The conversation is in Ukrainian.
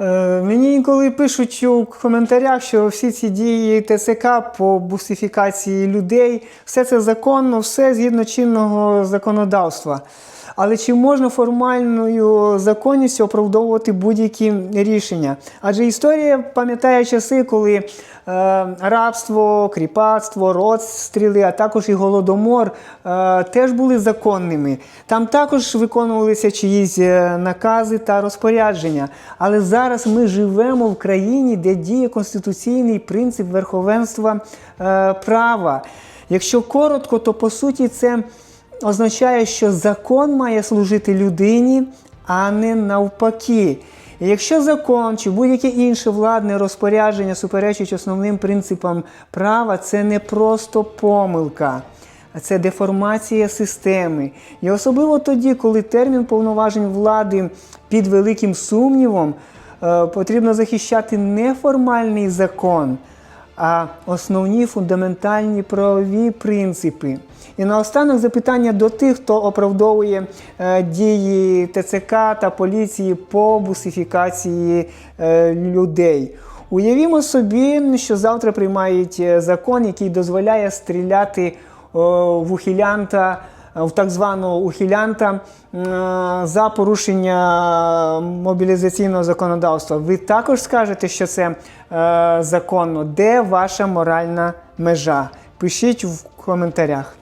Е, Мені інколи пишуть у коментарях, що всі ці дії ТЦК по бусифікації людей, все це законно, все згідно чинного законодавства. Але чи можна формальною законністю оправдовувати будь-які рішення? Адже історія пам'ятає часи, коли е, рабство, кріпацтво, розстріли, а також і голодомор е, теж були законними. Там також виконувалися чиїсь е, накази та розпорядження. Але зараз ми живемо в країні, де діє конституційний принцип верховенства е, права. Якщо коротко, то по суті це означає, що закон має служити людині, а не навпаки. Якщо закон чи будь-яке інше владне розпорядження суперечить основним принципам права, це не просто помилка, а це деформація системи. І особливо тоді, коли термін повноважень влади під великим сумнівом, е, потрібно захищати не формальний закон, а основні фундаментальні правові принципи. І наостанок запитання до тих, хто оправдовує е, дії ТЦК та поліції по бусифікації е, людей. Уявімо собі, що завтра приймають е, закон, який дозволяє стріляти в ухилянта, в так званого ухилянта е, за порушення мобілізаційного законодавства. Ви також скажете, що це е, законно. Де ваша моральна межа? Пишіть в коментарях.